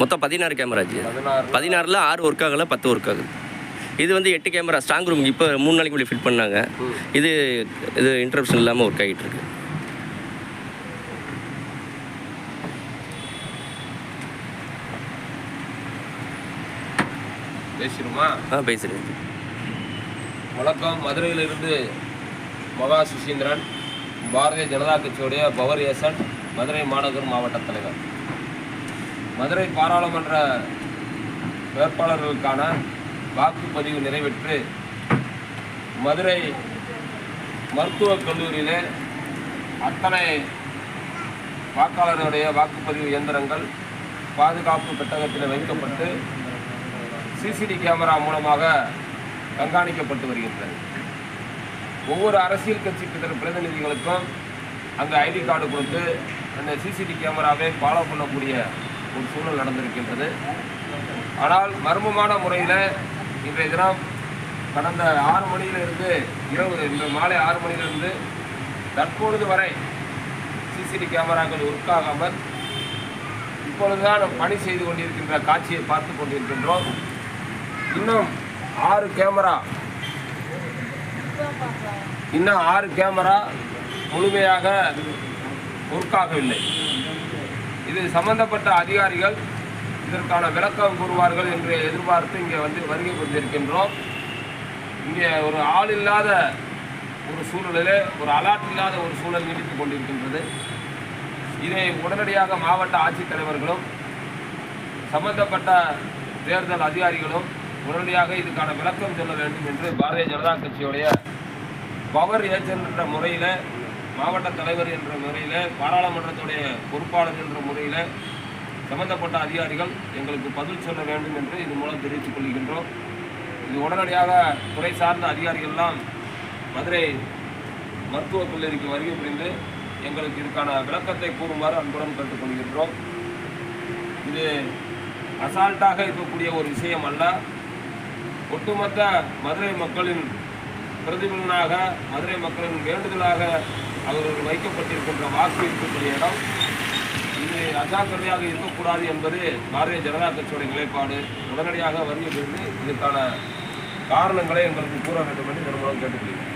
மொத்தம் பதினாறு கேமராஜி பதினாறு பதினாறில் ஆறு ஒர்க் ஆகலை பத்து ஒர்க் ஆகுது. இது வந்து எட்டு கேமரா ஸ்ட்ராங் ரூம் இப்போ மூணு நாளைக்கு முன்னாடி ஃபிட் பண்ணாங்க. இது இது இன்டரப்ஷன் இல்லாமல் ஒர்க் ஆகிட்டு இருக்கு. பேசிடுமா? ஆ பேசுகிறேன் வணக்கம். மதுரையிலிருந்து மகா சுசீந்திரன் பாரதிய ஜனதா கட்சியுடைய பவர் ஏசன் மதுரை மாநகர் மாவட்ட தலைவர். மதுரை பாராளுமன்ற வேட்பாளர்களுக்கான வாக்குப்பதிவு நிறைவேற்று. மதுரை மருத்துவக் கல்லூரியிலே அத்தனை வாக்காளருடைய வாக்குப்பதிவு இயந்திரங்கள் பாதுகாப்பு பெட்டகத்தில் வைக்கப்பட்டு சிசிடி கேமரா மூலமாக கண்காணிக்கப்பட்டு வருகின்றது ஒவ்வொரு அரசியல் கட்சி தரும் பிரதிநிதிகளுக்கும் அந்த ஐடி கார்டு கொடுத்து அந்த சிசிடி கேமராவை ஃபாலோ பண்ணக்கூடிய ஒரு சூழல் நடந்திருக்கின்றது. ஆனால் மர்மமான முறையில் இன்றைய தினம் கடந்த ஆறு மணியிலிருந்து இரவு இன்று மாலை ஆறு மணியிலிருந்து தற்பொழுது வரை சிசிடி கேமராக்கள் ஒர்க் ஆகாமல் இப்பொழுதுதான் நாம் பணி செய்து கொண்டிருக்கின்ற காட்சியை பார்த்து கொண்டிருக்கின்றோம். இன்னும் ஆறு கேமரா இன்னும் ஆறு கேமரா முழுமையாக ஒர்க் ஆகவில்லை இது சம்பந்தப்பட்ட அதிகாரிகள் இதற்கான விளக்கம் கூறுவார்கள் என்று எதிர்பார்த்து இங்கே வந்து வருகை கொண்டிருக்கின்றோம் இங்கே ஒரு ஆள் இல்லாத ஒரு சூழலிலே ஒரு அலாட் இல்லாத ஒரு சூழல் நீடித்துக் கொண்டிருக்கின்றது. இதை உடனடியாக மாவட்ட ஆட்சித்தலைவர்களும் சம்பந்தப்பட்ட தேர்தல் அதிகாரிகளும் உடனடியாக இதுக்கான விளக்கம் சொல்ல வேண்டும் என்று பாரதிய ஜனதா கட்சியுடைய பவர் ஏஜென்ட் என்ற முறையில் மாவட்ட தலைவர் என்ற முறையில் பாராளுமன்றத்துடைய பொறுப்பாளர் என்ற முறையில் சம்பந்தப்பட்ட அதிகாரிகள் எங்களுக்கு பதில் சொல்ல வேண்டும் என்று இது மூலம் தெரிவித்துக் கொள்கின்றோம். இது உடனடியாக துறை சார்ந்த அதிகாரிகள்லாம் மதுரை மருத்துவக் கல்லூரிக்கு வருகை புரிந்து எங்களுக்கு இதுக்கான விளக்கத்தை கூறுமாறு அன்புடன் கேட்டுக்கொள்கின்றோம் இது அசால்ட்டாக இருக்கக்கூடிய ஒரு விஷயம் அல்ல. ஒட்டுமொத்த மதுரை மக்களின் பிரதிபலனாக மதுரை மக்களின் வேண்டுதலாக அவர்கள் வைக்கப்பட்டிருக்கின்ற வாக்கு இருக்கக்கூடிய இடம். இது அஜாக்கிரதையாக இருக்கக்கூடாது என்பது பாரதிய ஜனதா கட்சியுடைய நிலைப்பாடு. உடனடியாக வருகை இதற்கான காரணங்களை எங்களுக்கு கூற வேண்டும் என்று இதன் மூலம் கேட்டுக்கொள்கிறேன்.